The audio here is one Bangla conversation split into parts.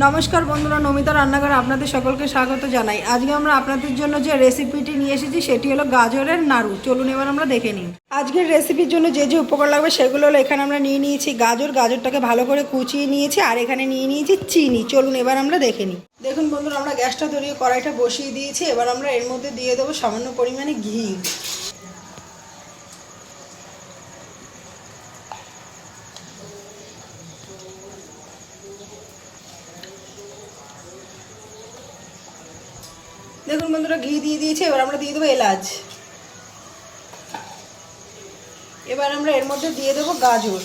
নমস্কার বন্ধুরা, নমিতা রান্নাঘরে আপনাদের সকলকে স্বাগত জানাই। আজকে আমরা আপনাদের জন্য যে রেসিপিটি নিয়ে এসেছি, সেটি হলো গাজরের নাড়ু। চলুন এবার আমরা দেখে নিই। আজকের রেসিপির জন্য যে যে উপকরণ লাগবে, সেগুলো হলো এখানে আমরা নিয়ে নিয়েছি গাজর। গাজরটাকে ভালো করে কুচিয়ে নিয়েছি, আর এখানে নিয়ে নিয়েছি চিনি। চলুন এবার আমরা দেখে নিই। দেখুন বন্ধুরা, আমরা গ্যাসটা ধরিয়ে কড়াইটা বসিয়ে দিয়েছি। এবার আমরা এর মধ্যে দিয়ে দেবো সামান্য পরিমাণে ঘি। দেখুন বন্ধুরা, ঘি দিয়ে দিয়েছি, এবার আমরা দিয়ে দেবো এলাচ। এবার আমরা এর মধ্যে দিয়ে দেবো গাজর।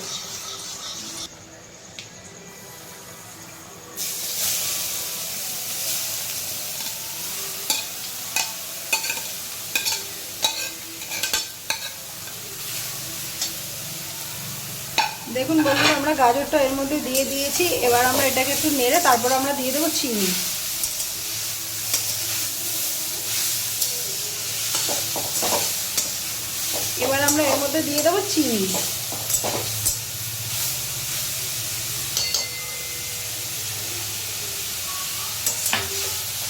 দেখুন বন্ধুরা, আমরা গাজরটা এর মধ্যে দিয়ে দিয়েছি, এবার আমরা এটাকে একটু নেড়ে তারপর আমরা দিয়ে দেবো চিনি। এবার আমরা এর মধ্যে দিয়ে দেবো চিনি।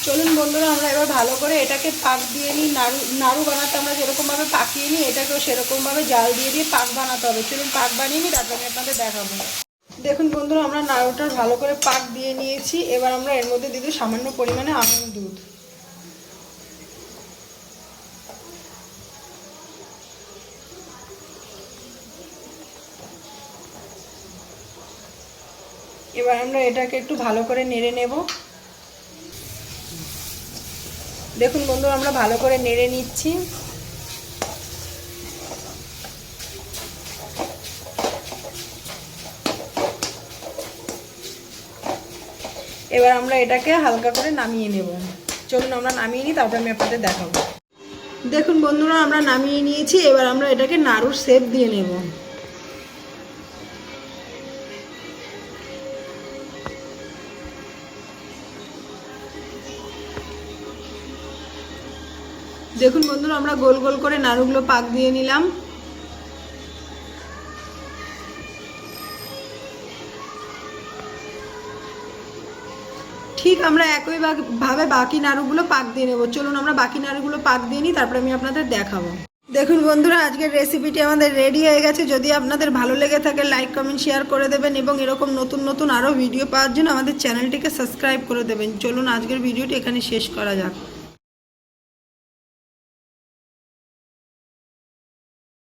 চলুন বন্ধুরা, আমরা এবার ভালো করে এটাকে পাক দিয়ে নিই। নাড়ু নাড়ু বানাতে আমরা যেরকমভাবে পাকিয়ে নিই, এটাকেও সেরকমভাবে জাল দিয়ে দিয়ে পাক বানাতে হবে। চলুন পাক বানিয়ে নিই, তারপর আমি আপনাদের দেখাবো। দেখুন বন্ধুরা, আমরা নাড়ুটার ভালো করে পাক দিয়ে নিয়েছি। এবার আমরা এর মধ্যে দিয়ে সামান্য পরিমাণে আমন দুধ। এবার আমরা এটাকে একটু ভালো করে নেড়ে নেব। দেখুন বন্ধু আমরা ভালো করে নেড়ে নিচ্ছি। এবার আমরা এটাকে হালকা করে নামিয়ে নেব। চলুন আমরা নামিয়ে নিই, তারপর আমি আপনাদের দেখাবো। দেখুন বন্ধুরা, আমরা নামিয়ে নিয়েছি, এবার আমরা এটাকে নাড়ুর শেপ দিয়ে নেব। দেখুন বন্ধুরা, আমরা গোল গোল করে নাড়ুগুলো পাক দিয়ে নিলাম। ঠিক আমরা একই ভাবে বাকি নাড়ুগুলো পাক দিয়ে নেব। চলুন আমরা বাকি নাড়ুগুলো পাক দিয়ে নিই, তারপরে আমি আপনাদের দেখাবো। দেখুন বন্ধুরা, আজকের রেসিপিটি আমাদের রেডি হয়ে গেছে। যদি আপনাদের ভালো লেগে থাকে লাইক কমেন্ট শেয়ার করে দেবেন এবং এরকম নতুন নতুন আরও ভিডিও পাওয়ার জন্য আমাদের চ্যানেলটিকে সাবস্ক্রাইব করে দেবেন। চলুন আজকের ভিডিওটি এখানে শেষ করা যাক।